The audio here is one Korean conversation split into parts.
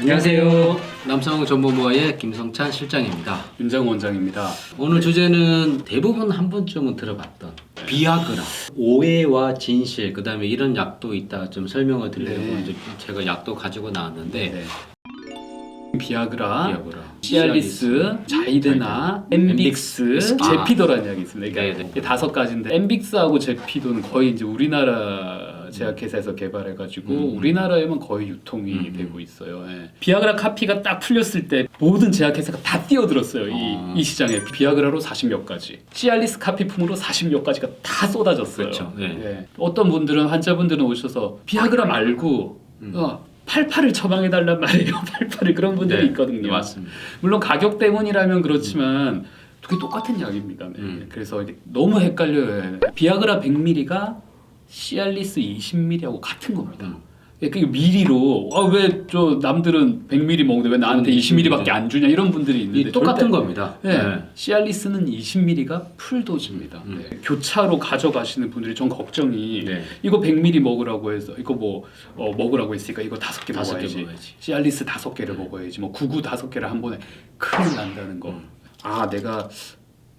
안녕하세요. 남성정보모아의 김성찬 실장입니다. 윤정 원장입니다. 오늘 주제는 대부분 한 번쯤은 들어봤던 비아그라, 오해와 진실, 그 다음에 이런 약도 있다 좀 설명을 드리려고 네. 이제 제가 약도 가지고 나왔는데 네. 비아그라, 비아그라, 시알리스, 자이드나, 엠빅스, 아. 제피도라는 약이 있습니다. 네, 그러니까 네. 이게 다섯 가지인데 엠빅스하고 제피도는 거의 이제 우리나라 제약회사에서 개발해가지고 음. 우리나라에만 거의 유통이 음. 되고 있어요. 예. 비아그라 카피가 딱 풀렸을 때 모든 제약회사가 다 뛰어들었어요. 아. 이, 이 시장에 비아그라로 40몇 가지, 시알리스 카피품으로 40몇 가지가 다 쏟아졌어요. 그렇죠. 네. 예. 어떤 분들은 환자분들은 오셔서 비아그라 말고 음. 어, 팔팔을 처방해 달란 말이에요. 팔팔을 그런 분들이 네, 있거든요. 맞습니다. 물론 가격 때문이라면 그렇지만 그게 똑같은 약입니다. 네. 음. 그래서 너무 헷갈려요. 비아그라 100ml가 시알리스 20ml하고 같은 겁니다. 음. 예, 그게 미리로 아, 왜 저 남들은 100ml 먹는데 왜 나한테 음, 20ml밖에 안 주냐 이런 분들이 있는데 이 똑같은 절대- 겁니다. 네. 네. 시알리스는 20ml가 풀도즈입니다. 음. 네. 교차로 가져가시는 분들이 전 걱정이 네. 이거 100ml 먹으라고 해서 이거 뭐 어, 먹으라고 했으니까 이거 다섯 개 다섯 먹어야지. 먹어야지. 시알리스 다섯 개를 먹어야지. 뭐 구구 다섯 개를 한 번에 큰일 난다는 거. 음. 아 내가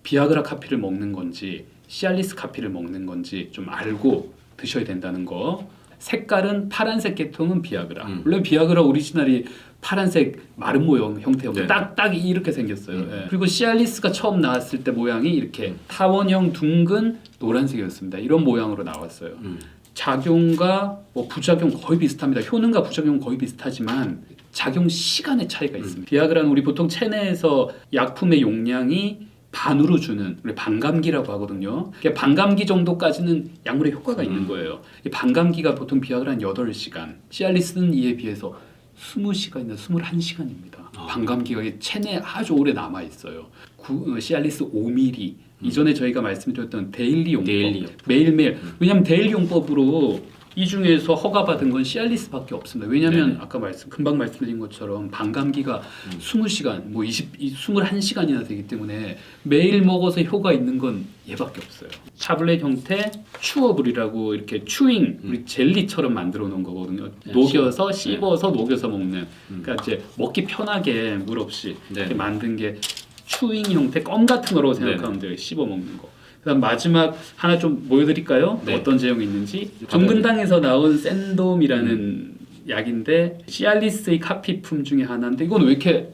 비아그라 카피를 먹는 건지 시알리스 카피를 먹는 건지 좀 알고 드셔야 된다는 거. 색깔은 파란색 계통은 비아그라. 음. 물론 비아그라 오리지널이 파란색 마른 모형 형태였고 네. 딱, 딱 이렇게 생겼어요. 음. 예. 그리고 시알리스가 처음 나왔을 때 모양이 이렇게 타원형 둥근 노란색이었습니다. 이런 모양으로 나왔어요. 음. 작용과 뭐 부작용 거의 비슷합니다. 효능과 부작용 거의 비슷하지만 작용 시간의 차이가 음. 있습니다. 비아그라는 우리 보통 체내에서 약품의 용량이 반으로 주는 우리 반감기라고 하거든요. 반감기 정도까지는 약물의 효과가 있는 음. 거예요. 이 반감기가 보통 비아그라는 8시간, 시알리스는 이에 비해서 20시간이나 21시간입니다. 아. 반감기가 체내에 아주 오래 남아 있어요. 구, 어, 시알리스 5mm 이전에 저희가 말씀드렸던 데일리 용법 데일리 용법. 매일매일 왜냐하면 데일리 용법으로 이 중에서 허가받은 건 시알리스밖에 없습니다. 왜냐하면 네. 아까 말씀 금방 말씀드린 것처럼 반감기가 음. 20시간 뭐 20, 21시간이나 되기 때문에 매일 먹어서 효과 있는 건 얘밖에 없어요. 타블렛 형태 추어블이라고 이렇게 추잉 우리 젤리처럼 만들어 놓은 거거든요. 음. 네, 녹여서 씹- 씹어서 녹여서 먹는 음. 그러니까 이제 먹기 편하게 물 없이 네. 이렇게 만든 게 추잉 형태 껌 같은 거라고 생각하면 돼요. 씹어 먹는 거. 그다음 마지막 하나 좀 보여드릴까요? 네. 어떤 제형이 있는지 정근당에서 나온 샌돔이라는 음. 약인데 시알리스의 카피품 중에 하나인데 이건 왜 이렇게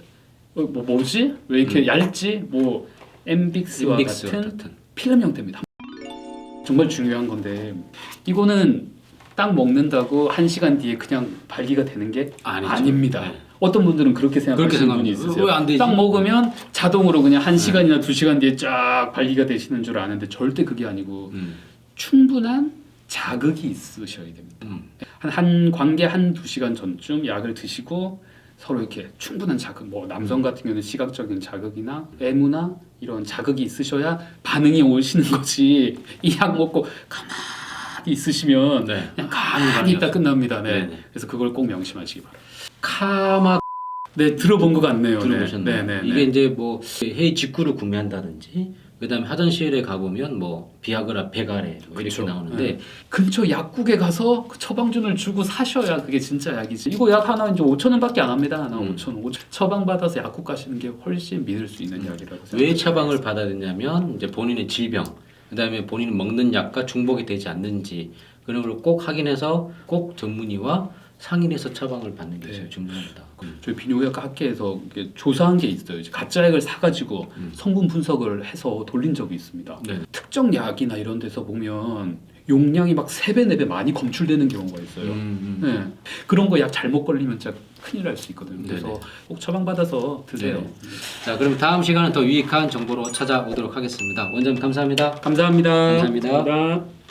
어, 뭐 뭐지? 왜 이렇게 음. 얇지? 뭐 엠빅스와 같은 같은. 필름 형태입니다. 정말 중요한 건데 이거는 딱 먹는다고 한 시간 뒤에 그냥 발기가 되는 게 아니죠. 아닙니다. 네. 어떤 분들은 그렇게 생각하시는 그렇게 분이. 있으세요. 왜안 되지? 네. 딱 먹으면 자동으로 그냥 한 시간이나 두 시간 뒤에 쫙 발기가 되시는 줄 아는데 절대 그게 아니고 음. 충분한 자극이 있으셔야 됩니다. 음. 한, 한 관계 한 두 시간 전쯤 약을 드시고 서로 이렇게 충분한 자극, 뭐 남성 같은 경우는 시각적인 자극이나 애무나 이런 자극이 있으셔야 반응이 오시는 거지. 이 약 먹고 가만히 있으시면 네. 그냥 가만히 있다 끝납니다. 네. 네네. 그래서 그걸 꼭 명심하시기 바랍니다. 카마 네, 들어본 것 같네요. 들어보셨나요? 네, 네, 네. 이게 이제 뭐 회의 직구를 구매한다든지 그다음에 화장실에 가보면 뭐 비아그라 백아래 뭐 이렇게 그쵸. 나오는데 네. 근처 약국에 가서 그 처방전을 주고 사셔야 그게 진짜 약이지. 이거 약 하나 이제 5천 원밖에 안 합니다. 하나 음. 5천 원. 처방 받아서 약국 가시는 게 훨씬 믿을 수 있는 약이라고 왜 생각합니다. 처방을 받아야 되냐면 이제 본인의 질병 그다음에 본인 먹는 약과 중복이 되지 않는지 그런 걸 꼭 확인해서 꼭 전문의와 상인해서 처방을 받는 게 네. 제일 중요합니다. 저희 비뇨기과 학회에서 이게 조사한 게 있어요. 이제 가짜 약을 사가지고 음. 성분 분석을 해서 돌린 적이 있습니다. 네. 특정 약이나 이런 데서 보면 용량이 막세배네배 많이 검출되는 경우가 있어요. 음, 음. 네. 그런 거 약 잘못 걸리면 진짜 큰일 날 수 있거든요. 그래서 네네. 꼭 처방 받아서 드세요. 네네. 자, 그럼 다음 시간은 더 유익한 정보로 찾아오도록 하겠습니다. 원장님 감사합니다. 감사합니다. 감사합니다. 감사합니다.